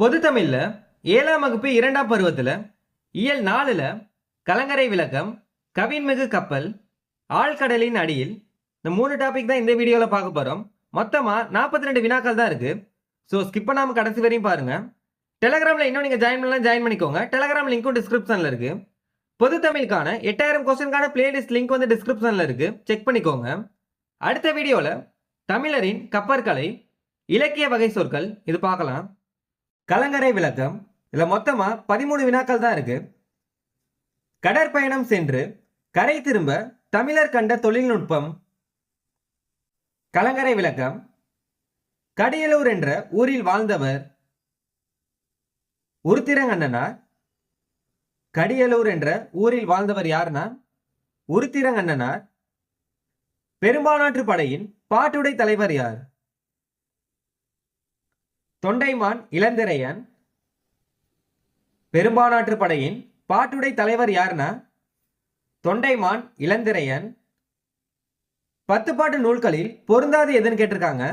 பொது தமிழ்ல ஏழாம் வகுப்பு இரண்டாம் பருவத்துல இயல் நாலுல கலங்கரை விளக்கம் கவின்மிகு கப்பல் ஆழ்கடலின் அடியில். இந்த மூணு டாபிக் தான் இந்த வீடியோவில் பார்க்க போகிறோம் மொத்தமாக நாற்பத்தி ரெண்டு வினாக்கள் தான் இருக்குது ஸோ ஸ்கிப் பண்ணாமல் கடைசி வரையும் பாருங்கள் டெலகிராமில் இன்னும் நீங்கள் ஜாயின் பண்ணலாம் ஜாயின் பண்ணிக்கோங்க. டெலகிராம் லிங்க்கும் டிஸ்கிரிப்ஷனில் இருக்குது பொது தமிழுக்கான எட்டாயிரம் கொஸ்டினுக்கான பிளேலிஸ்ட் லிங்க் வந்து டிஸ்கிரிப்ஷனில் இருக்குது செக் பண்ணிக்கோங்க. அடுத்த வீடியோவில் தமிழரின் கப்பற்கலை இலக்கிய வகை சொற்கள் இது பார்க்கலாம். கலங்கரை விளக்கம். இதில் மொத்தமாக பதிமூணு வினாக்கள் தான் இருக்கு. கடற்பயணம் சென்று கரை திரும்ப தமிழர் கண்ட தொழில்நுட்பம். கலங்கரை விளக்கம். கடியலூர் என்ற ஊரில் வாழ்ந்தவர் உருத்திரங்கண்ணனார். கடியலூர் என்ற ஊரில் வாழ்ந்தவர் யாருன்னா? உருத்திரங்கண்ணனார். பெரும்பாலாற்று படையின் பாட்டுடை தலைவர் யார்? தொண்டைமான் இளந்திரையன் பெரும்பானாற்று படையின் பாட்டுடை தலைவர் யாருன்னா தொண்டைமான் இளந்திரையன் பத்து பாட்டு நூல்களில் பொருந்தாது எதுன்னு கேட்டிருக்காங்க.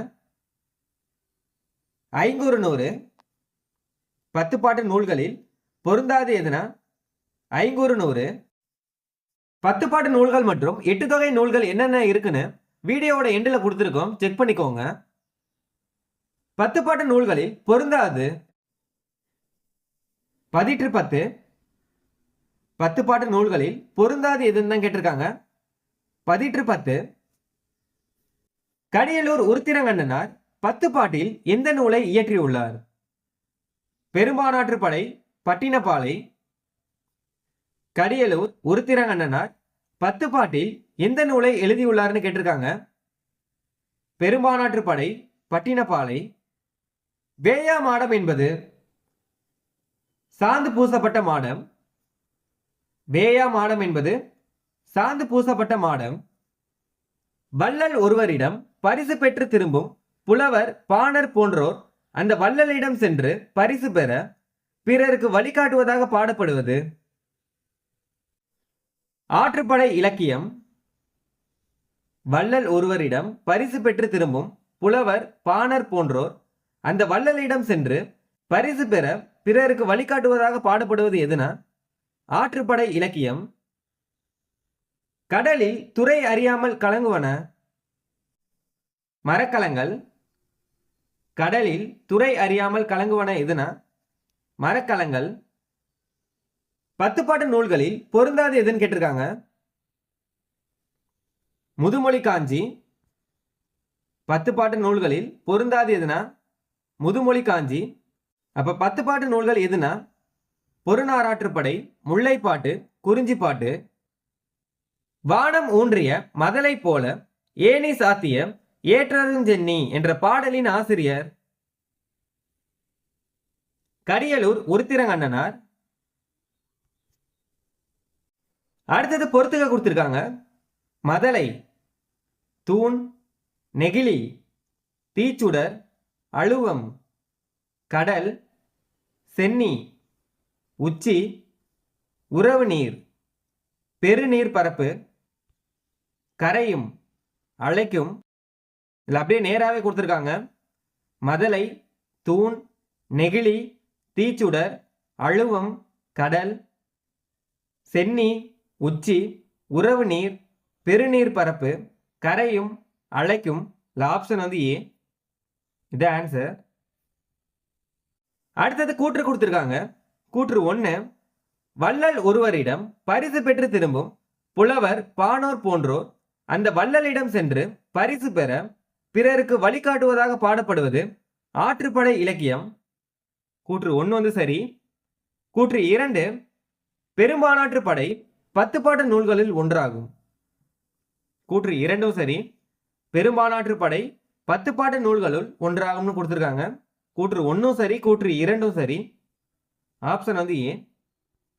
ஐங்குறு நூறு பத்து பாட்டு நூல்களில் பொருந்தாது எதுனா? ஐங்குறு நூறு பத்து பாட்டு நூல்கள் மற்றும் எட்டு தொகை நூல்கள் என்னென்ன இருக்குன்னு வீடியோவோட எண்டில் கொடுத்துருக்கோம். செக் பண்ணிக்கோங்க. பத்து பாட்டு நூல்களில் பொருந்தாது. பதிற்று பத்து. பத்து பாட்டு நூல்களில் பொருந்தாது எதுன்னு தான் கேட்டிருக்காங்க. பதிற்று பத்து. கடியலூர் உருத்திரங்கண்ணனார் பத்து பாட்டில் எந்த நூலை இயற்றியுள்ளார்? பெரும்பானாற்று படை பட்டினப்பாலை. கடியலூர் உருத்திரங்கண்ணனார் பத்து பாட்டில் எந்த நூலை எழுதியுள்ளார்னு கேட்டிருக்காங்க. பெரும்பானாற்று படை பட்டினப்பாலை. வேயா மாடம் என்பது சாந்து பூசப்பட்ட மாடம். வேயா மாடம் என்பது சாந்து பூசப்பட்ட மாடம். வள்ளல் ஒருவரிடம் பரிசு பெற்று திரும்பும் புலவர் பாணர் போன்றோர் அந்த வள்ளலிடம் சென்று பரிசு பெற பிறருக்கு வழிகாட்டுவதாக பாடப்படுவது. ஆற்றுப்படை இலக்கியம். வள்ளல் ஒருவரிடம் பரிசு பெற்று திரும்பும் புலவர் பாணர் போன்றோர் அந்த வள்ளலிடம் சென்று பரிசு பெற பிறருக்கு வழிகாட்டுவதாக பாடப்படுவது எதுனா? ஆற்றுப்படை இலக்கியம். கடலில் துறை அறியாமல் கலங்குவன? மரக்கலங்கள். கடலில் துறை அறியாமல் கலங்குவன எதுனா? மரக்கலங்கள். பத்துப்பாட்டு நூல்களில் பொருந்தாது எதுன்னு கேட்டிருக்காங்க. முதுமொழி காஞ்சி. பத்துப்பாட்டு நூல்களில் பொருந்தாது எதுனா? முதுமொழி காஞ்சி அப்போ பத்து பாட்டு நூல்கள் எதுனா? பொருநாராற்றுப்படை முல்லைப்பாட்டு குறிஞ்சிப்பாட்டு. வானம் ஊன்றிய மதலை போல ஏனி சாத்திய ஏற்றருஞ்சென்னி என்ற பாடலின் ஆசிரியர். கரியலூர் உருத்திரங்கண்ணனார். அடுத்தது பொறுத்துக கொடுத்துருக்காங்க. மதலை தூண் நெகிழி தீச்சுடர் அழுவம் கடல் சென்னி உச்சி உறவு நீர் பெருநீர் பரப்பு கரையும் அழைக்கும் இதில் அப்படியே நேராகவே கொடுத்துருக்காங்க. மதலை தூண் நெகிழி தீச்சுடர் அழுவம் கடல் சென்னி உச்சி உறவு நீர் பெருநீர் பரப்பு கரையும் அழைக்கும் இதில் ஆப்ஷன் வந்து ஏ இது ஆன்சர் அடுத்தது கூற்று கொடுத்துருக்காங்க. கூற்று ஒன்று வள்ளல் ஒருவரிடம் பரிசு பெற்று திரும்பும் புலவர் பானோர் போன்றோர் அந்த வள்ளலிடம் சென்று பரிசு பெற பிறருக்கு வழிகாட்டுவதாக பாடப்படுவது ஆற்றுப்படை இலக்கியம். கூற்று ஒன்று வந்து சரி. கூற்று இரண்டு பெரும்பானாற்று படை பத்து பாட்டு நூல்களில் ஒன்றாகும். கூற்று இரண்டும் சரி. பெரும்பானாற்று படை பத்து பாட்டு நூல்களுள் ஒன்றாகும்னு கொடுத்துருக்காங்க. கூற்று ஒன்றும் சரி கூற்று இரண்டும் சரி. ஆப்ஷன் வந்து ஏ.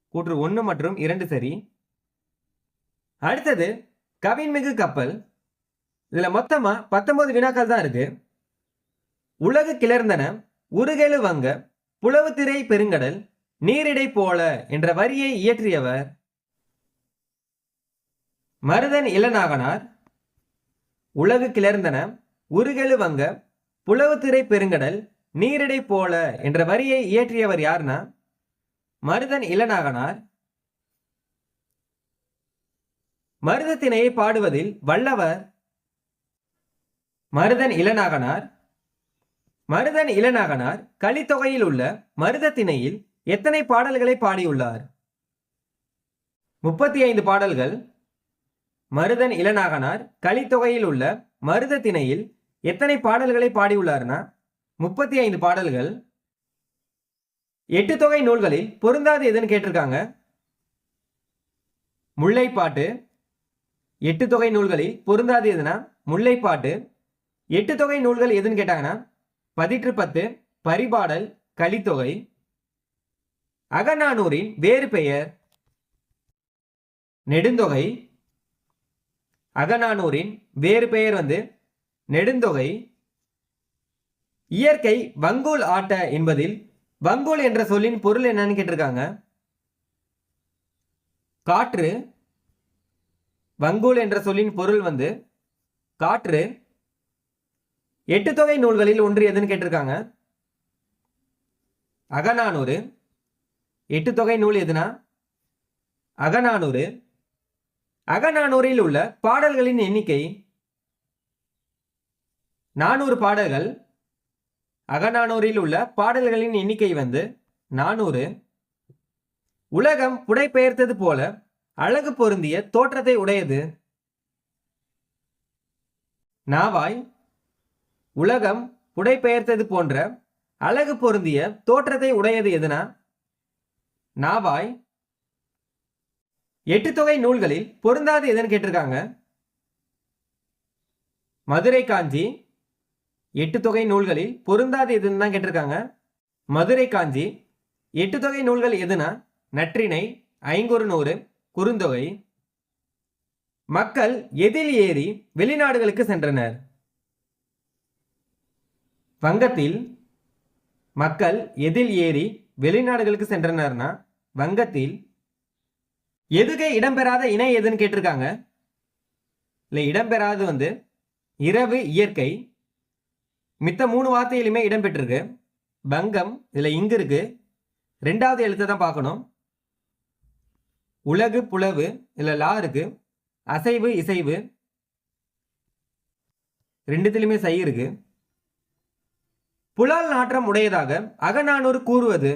கூற்று ஒன்று மற்றும் இரண்டு சரி. அடுத்தது கவின்மிகு கப்பல். இதில் மொத்தமாக பத்தொன்பது வினாக்கள் தான் இருக்கு. உலகு கிளர்ந்தன உருகெழு வங்க புலவுத்திரை பெருங்கடல் நீரிடை போல என்ற வரியை இயற்றியவர் மருதன் இளநாகனார். உலகு கிளர்ந்தன உருகெழு வங்க புலவுத்திரை பெருங்கடல் நீரிடை போல என்ற வரியை இயற்றியவர் யார்னா? மருதன் இளநாகனார். மருதத்திணையை பாடுவதில் வல்லவர் மருதன் இளநாகனார். மருதன் இளநாகனார் கலித்தொகையில் உள்ள மருதத்திணையில் எத்தனை பாடல்களை பாடியுள்ளார்? முப்பத்தி ஐந்து பாடல்கள். மருதன் இளநாகனார் கலித்தொகையில் உள்ள மருதத்திணையில் எத்தனை பாடல்களை பாடியுள்ளார்னா? முப்பத்தி ஐந்து பாடல்கள். எட்டு தொகை நூல்களில் பொருந்தாது எதுன்னு கேட்டிருக்காங்க. முல்லைப்பாட்டு. எட்டு தொகை நூல்களில் பொருந்தாது எதுனா? முல்லைப்பாட்டு. எட்டு தொகை நூல்கள் எதுன்னு கேட்டாங்கன்னா? பதிற்று பத்து பரிபாடல் கலித்தொகை. அகநானூரின் வேறு பெயர். நெடுந்தொகை. அகநானூரின் வேறு பெயர் வந்து நெடுந்தொகை. இயற்கை வங்கோல் ஆட்ட என்பதில் வங்கோல் என்ற சொல்லின் பொருள் என்னன்னு கேட்டிருக்காங்க. காற்று வங்கோல் என்ற சொல்லின் பொருள் வந்து காற்று. எட்டு தொகை நூல்களில் ஒன்று எதுன்னு கேட்டிருக்காங்க. அகநானூறு. எட்டு தொகை நூல் எதுனா? அகநானூறு. அகநானூரில் உள்ள பாடல்களின் எண்ணிக்கை நானூறு பாடல்கள். அகநானூரில் உள்ள பாடல்களின் எண்ணிக்கை வந்து நானூறு. உலகம் புடைபெயர்த்தது போல அழகு பொருந்திய தோற்றத்தை உடையது. நாவாய். உலகம் புடைபெயர்த்தது போன்ற அழகு பொருந்திய தோற்றத்தை உடையது எதுனா? நாவாய். எட்டு தொகை நூல்களில் பொருந்தாது எதுன்னு கேட்டிருக்காங்க. மதுரை காஞ்சி. எட்டு தொகை நூல்களில் பொருந்தாது எதுன்னு தான் கேட்டிருக்காங்க. மதுரை காஞ்சி எட்டு தொகை நூல்கள் எதுனா? நற்றிணை ஐங்குறு நூறு குறுந்தொகை. மக்கள் எதில் ஏறி வெளிநாடுகளுக்கு சென்றனர்? வங்கத்தில் மக்கள் எதில் ஏறி வெளிநாடுகளுக்கு சென்றனர்னா? வங்கத்தில் எதுகை இடம்பெறாத இணை எதுன்னு கேட்டிருக்காங்க. இல்லை இடம்பெறாது வந்து இரவு இயற்கை மித்த மூணு வார்த்தையிலுமே இடம்பெற்றிருக்கு. பங்கம் இதில் இங்கு இருக்கு. ரெண்டாவது எழுத்தை தான் பார்க்கணும். உலகு புலவு இல்லை லா இருக்கு. அசைவு இசைவு. ரெண்டுத்திலுமே சை இருக்கு. புலால் நாற்றம் உடையதாக அகநானூறு கூறுவது.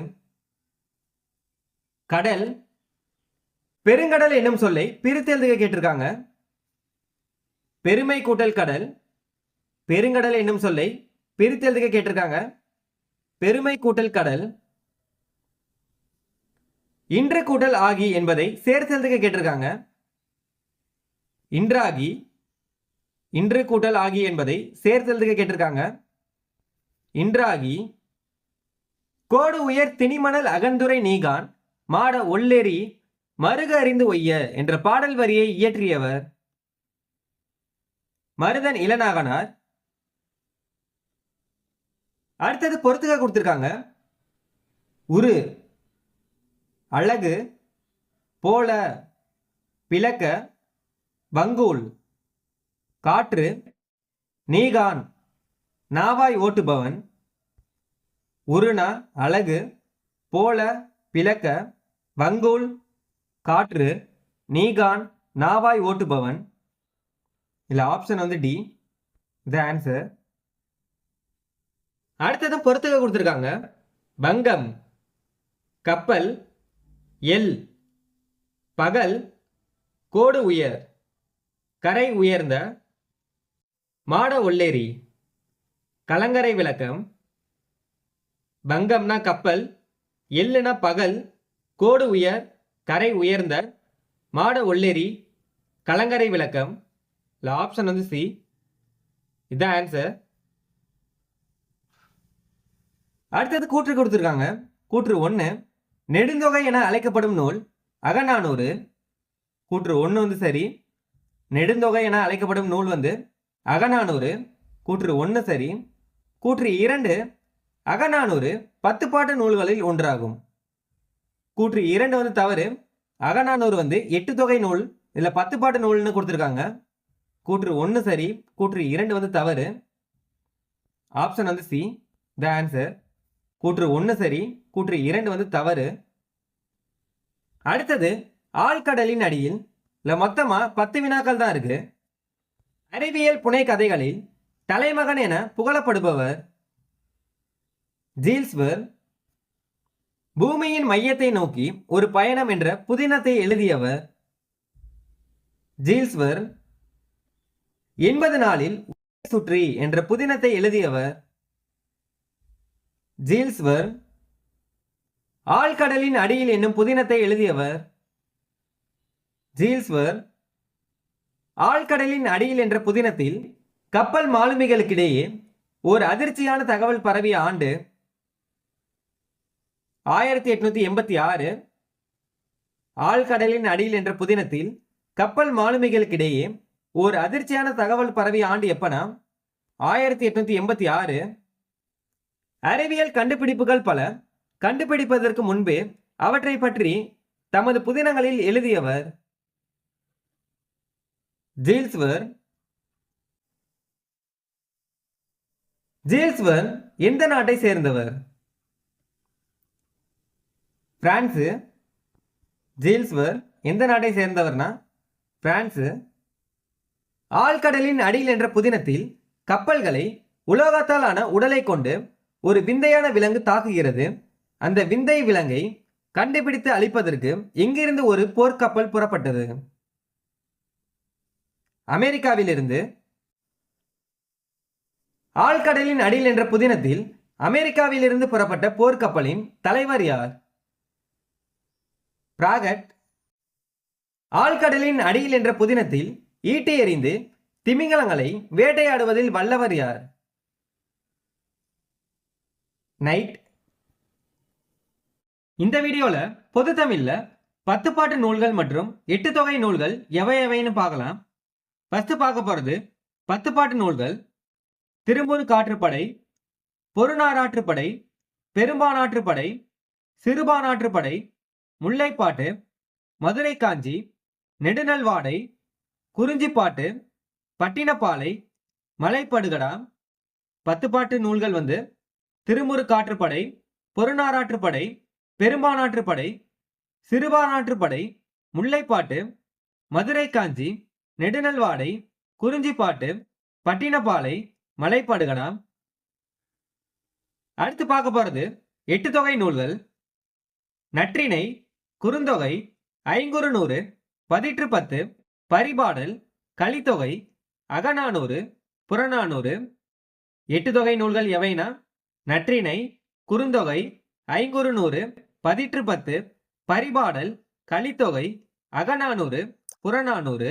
கடல் பெருங்கடல் என்னும் சொல்லை பிரித்தெழுதுக கேட்டிருக்காங்க. பெருமை கூட்டல் கடல் பெருங்கடல் என்னும் சொல்லை பிரித்து எழுதுக கேட்டிருக்காங்க. பெருமை கூட்டல் கடல். இன்று கூட்டல் ஆகி என்பதை சேர்த்து எழுதுக்க கேட்டிருக்காங்க. இன்றாகி. இன்று கூட்டல் ஆகி என்பதை சேர்த்து எழுதுக்க கேட்டிருக்காங்க. இன்றாகி. கோடு உயர் திணிமணல் அகந்துரை நீகான் மாட ஒள்ளெறி மருக அறிந்து ஒய்ய என்ற பாடல் வரியை இயற்றியவர். மருதன் இளநாகனார். அடுத்தது பொறுத்துக்க கொடுத்துருக்காங்க. உரு அழகு போல பிளக்க வங்கூல் காற்று நீகான் நாவாய் ஓட்டுபவன் உருணா அழகு போல பிளக்க வங்கூல் காற்று நீகான் நாவாய் ஓட்டுபவன். இல்லை ஆப்ஷன் வந்து டி த ஆன்சர் அடுத்ததான் பொறுத்துக்க கொடுத்துருக்காங்க. பங்கம் கப்பல் எல் பகல் கோடு உயர் கரை உயர்ந்த மாட ஒள்ளேரி கலங்கரை விளக்கம் பங்கம்னா கப்பல் எல்லுனா பகல் கோடு உயர் கரை உயர்ந்த மாட ஒள்ளேரி கலங்கரை விளக்கம் இல்லை ஆப்ஷன் வந்து சி இதுதான் ஆன்சர் அடுத்தது கூற்று கொடுத்துருக்காங்க. கூற்று ஒன்று நெடுந்தொகை என அழைக்கப்படும் நூல் அகநானூறு. கூற்று ஒன்று வந்து சரி நெடுந்தொகை என அழைக்கப்படும் நூல் வந்து அகநானூறு. கூற்று ஒன்று சரி கூற்று இரண்டு அகநானூறு பத்து பாட்டு நூல்களில் ஒன்றாகும். கூற்று இரண்டு வந்து தவறு அகநானூறு வந்து எட்டு தொகை நூல் இல்லை பத்து பாட்டு நூல்னு கொடுத்துருக்காங்க. கூற்று ஒன்று சரி கூற்று இரண்டு வந்து தவறு. ஆப்ஷன் வந்து சி த ஆன்சர். கூற்று ஒன்று சரி கூற்று இரண்டு வந்து தவறு. அடுத்தது ஆழ்கடலின் அடியில் இல்லை மொத்தமாக பத்து வினாக்கள் தான் இருக்கு. அறிவியல் புனை கதைகளில் தலைமகன் என புகழப்படுபவர் ஜீல்ஸ்வர் பூமியின் மையத்தை நோக்கி ஒரு பயணம் என்ற புதினத்தை எழுதியவர் ஜீல்ஸ்வர் எண்பது நாளில் சுற்றி என்ற புதினத்தை எழுதியவர் ஜீல்ஸ்வர் ஆழ்கடலின் அடியில் என்னும் புதினத்தை எழுதியவர். ஜீல்ஸ்வர் ஆழ்கடலின் அடியில் என்ற புதினத்தில் கப்பல் மாலுமிகளுக்கிடையே ஒரு அதிர்ச்சியான தகவல் பரவிய ஆண்டு ஆயிரத்தி எட்நூத்தி எண்பத்தி ஆறு. ஆழ்கடலின் அடியில் என்ற புதினத்தில் கப்பல் மாலுமிகளுக்கிடையே ஒரு அதிர்ச்சியான தகவல் பரவிய ஆண்டு எப்பனா? ஆயிரத்தி எட்நூத்தி எண்பத்தி ஆறு. அறிவியல் கண்டுபிடிப்புகள் பல. கண்டுபிடிப்பதற்கு முன்பே அவற்றை பற்றி தமது புதினங்களில் எழுதியவர் ஜீல்ஸ்வர். ஜீல்ஸ்வர் எந்த நாட்டை சேர்ந்தவர்? பிரான்சு. ஜீல்ஸ்வர் எந்த நாட்டை சேர்ந்தவர்னா? பிரான்சு. ஆழ்கடலின் அடியில் என்ற புதினத்தில் கப்பல்களை உலோகத்தாலான உடலை கொண்டு ஒரு விந்தையான விலங்கு தாக்குகிறது. அந்த விந்தை விலங்கை கண்டுபிடித்து அழிப்பதற்கு எங்கிருந்து ஒரு போர்க்கப்பல் புறப்பட்டது? அமெரிக்காவிலிருந்து ஆழ்கடலின் அடியில் என்ற புதினத்தில் அமெரிக்காவிலிருந்து புறப்பட்ட போர்க்கப்பலின் தலைவர் யார்? பிராகட். ஆழ்கடலின் அடியில் என்ற புதினத்தில் ஈட்டி எறிந்து திமிங்கலங்களை வேட்டையாடுவதில் வல்லவர் யார்? நைட். இந்த வீடியோவில் பொது தமிழில் பத்து பாட்டு நூல்கள் மற்றும் எட்டு தொகை நூல்கள் எவை எவைன்னு பார்க்கலாம். ஃபஸ்ட்டு பார்க்க போகிறது பத்து பாட்டு நூல்கள். திரும்பூர் காற்றுப்படை பொருநாராற்றுப்படை பெரும்பானாற்றுப்படை சிறுபானாற்றுப்படை முல்லைப்பாட்டு மதுரை காஞ்சி நெடுநல்வாடை குறிஞ்சிப்பாட்டு பட்டினப்பாலை மலைப்படுகடா. பத்து பாட்டு நூல்கள் வந்து திருமுரு புறநாராற்றுப்படை பொருநாராற்றுப்படை பெரும்பானாற்றுப்படை சிறுபானாற்றுப்படை முல்லைப்பாட்டு மதுரை காஞ்சி நெடுநல்வாடை குறிஞ்சிப்பாட்டு பட்டினப்பாலை மலைப்படுகடா அடுத்து பார்க்க போகிறது எட்டு தொகை நூல்கள். நற்றிணை குறுந்தொகை ஐங்குறுநூறு பதிற்று பத்து பரிபாடல் கலித்தொகை அகநானூறு புறநானூறு. எட்டு தொகை நூல்கள் எவைனா? நற்றிணை குறுந்தொகை ஐங்குறுநூறு பதிற்று பத்து பரிபாடல் கலித்தொகை அகநானூறு புறநானூறு